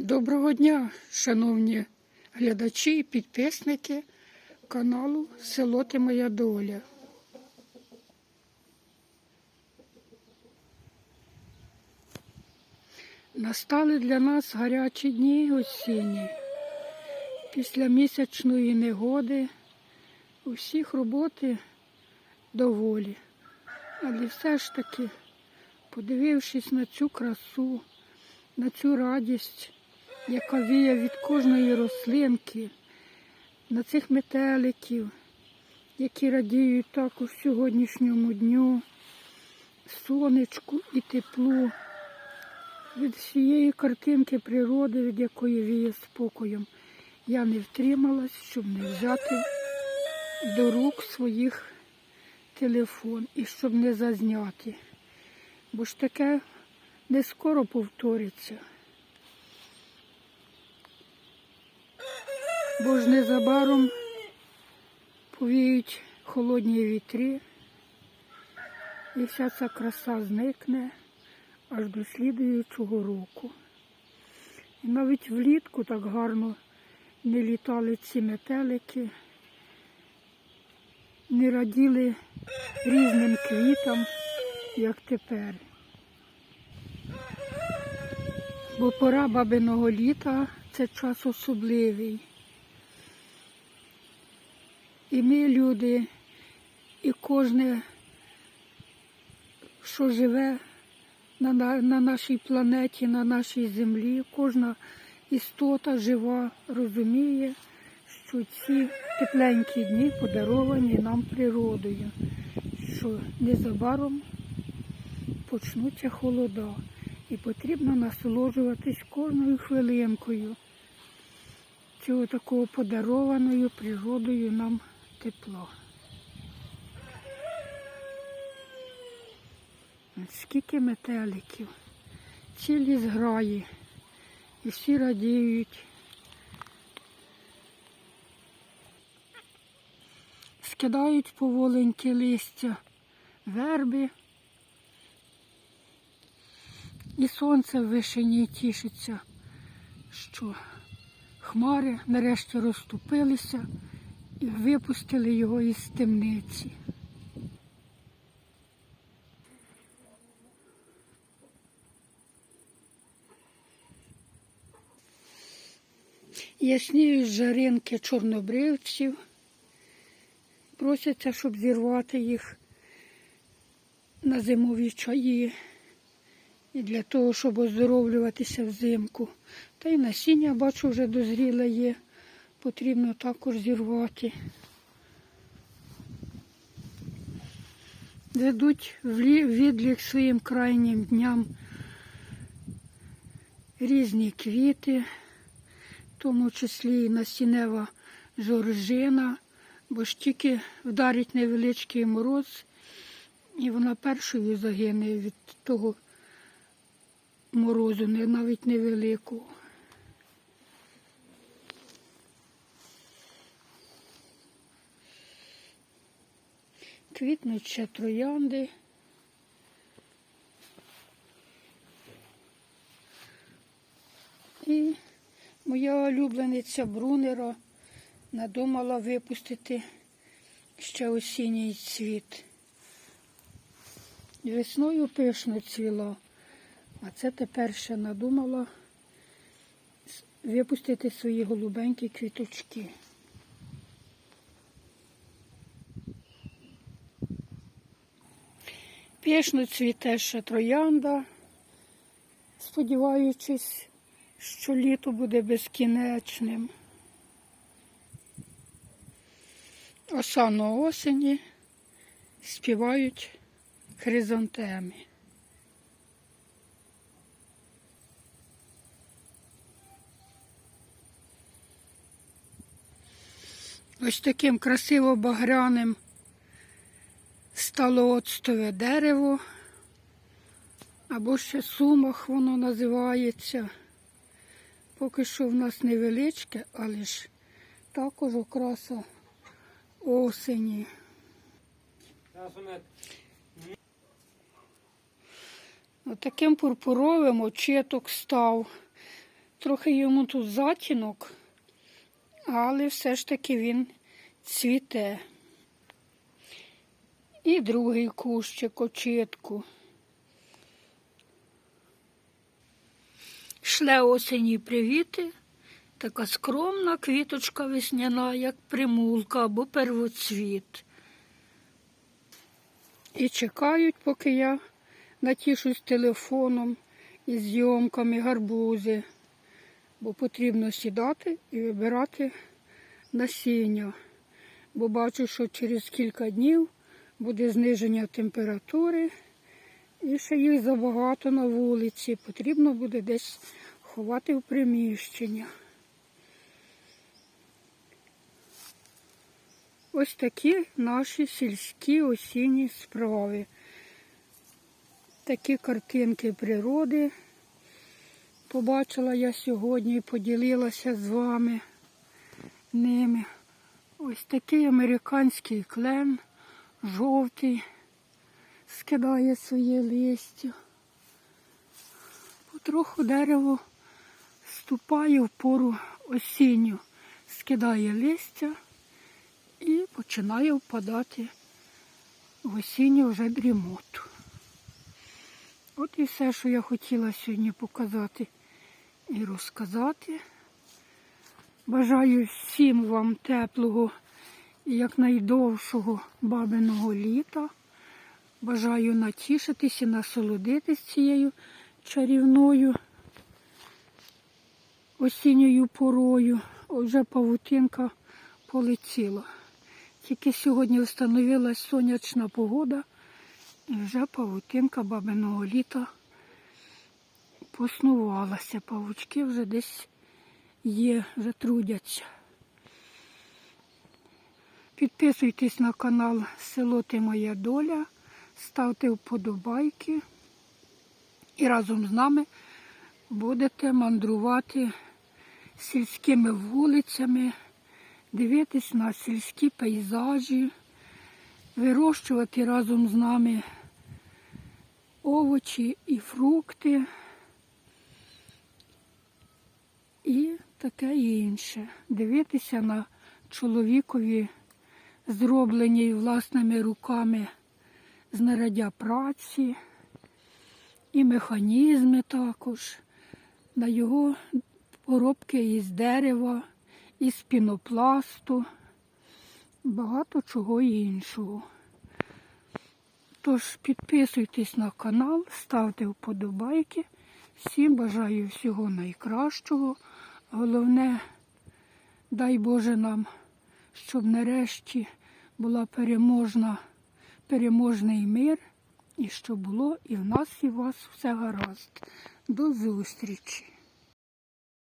Доброго дня, шановні глядачі і підписники каналу Село Ти Моя Доля. Настали для нас гарячі дні осінні. Після місячної негоди у всіх роботи доволі. Але все ж таки, подивившись на цю красу, на цю радість, яка віє від кожної рослинки, на цих метеликів, які радіють також сьогоднішньому дню, сонечку і теплу, від всієї картинки природи, від якої віє спокоєм, я не втрималась, щоб не взяти до рук своїх телефон і щоб не зазняти. Бо ж таке не скоро повториться. Бо ж незабаром повіють холодні вітри, і вся ця краса зникне аж до слідуючого року. І навіть влітку так гарно не літали ці метелики, не раділи різним квітам, як тепер. Бо пора бабиного літа це час особливий. І ми, люди, і кожне, що живе на, на, на нашій планеті, на нашій землі, кожна істота жива розуміє, що ці тепленькі дні подаровані нам природою, що незабаром почнуться холода. І потрібно насолоджуватись кожною хвилинкою цього такого подарованою природою нам тепла. Скільки метеликів, цілі зграї, і всі радіють. Скидають поволеньки листя, верби. І сонце в вишині тішиться, що хмари нарешті розступилися і випустили його із темниці. Ясніють жаринки чорнобривців, просяться, щоб зірвати їх на зимові чаї і для того, щоб оздоровлюватися взимку. Та й насіння, бачу, вже дозріле є, потрібно також зірвати. Влі- відлік своїм крайнім дням різні квіти, в тому числі і насінева жоржина, бо ж тільки вдарить невеличкий мороз, і вона першою загине від того морозу, навіть невеликого. Квітнуть ще троянди. І моя улюблениця Брунера надумала випустити ще осінній цвіт. Весною пишно цвіла. А це тепер ще надумала випустити свої голубенькі квіточки. Пішно цвіте ще троянда, сподіваючись, що літо буде безкінечним. Осано осені співають хризантеми. Ось таким красиво багряним стало оцтове дерево, або ще сумах воно називається. Поки що в нас невеличке, але ж також окраса осені. Отаким пурпуровим очіток став. Трохи йому тут затінок, але все ж таки він цвіте. І другий кущик очітку. Шле осені привіти, така скромна квіточка весняна, як примулка або первоцвіт. І чекають, поки я натішусь телефоном із зйомками гарбузи, бо потрібно сідати і вибирати насіння. Бо бачу, що через кілька днів буде зниження температури. І ще їх забагато на вулиці. Потрібно буде десь ховати в приміщення. Ось такі наші сільські осінні справи. Такі картинки природи побачила я сьогодні і поділилася з вами ними. Ось такий американський клен, жовтий, скидає своє листя. Потроху дерево вступає в пору осінню, скидає листя і починає впадати в осінню вже дрімоту. От і все, що я хотіла сьогодні показати і розказати. Бажаю всім вам теплого якнайдовшого бабиного літа. Бажаю натішитись і насолодитись цією чарівною осінньою порою. Вже павутинка полетіла. Тільки сьогодні встановилась сонячна погода і вже павутинка бабиного літа поснувалася. Павучки вже десь є, вже трудяться. Підписуйтесь на канал Село Ти Моя Доля, ставте вподобайки і разом з нами будете мандрувати сільськими вулицями, дивитись на сільські пейзажі, вирощувати разом з нами овочі і фрукти і таке інше. Дивитися на чоловікові зроблені власними руками знаряддя праці і механізми також, на його поробки із дерева, із пінопласту, багато чого іншого. Тож підписуйтесь на канал, ставте вподобайки. Всім бажаю всього найкращого. Головне, дай Боже нам, щоб нарешті була переможна, переможний мир і що було і в нас, і в вас все гаразд. До зустрічі!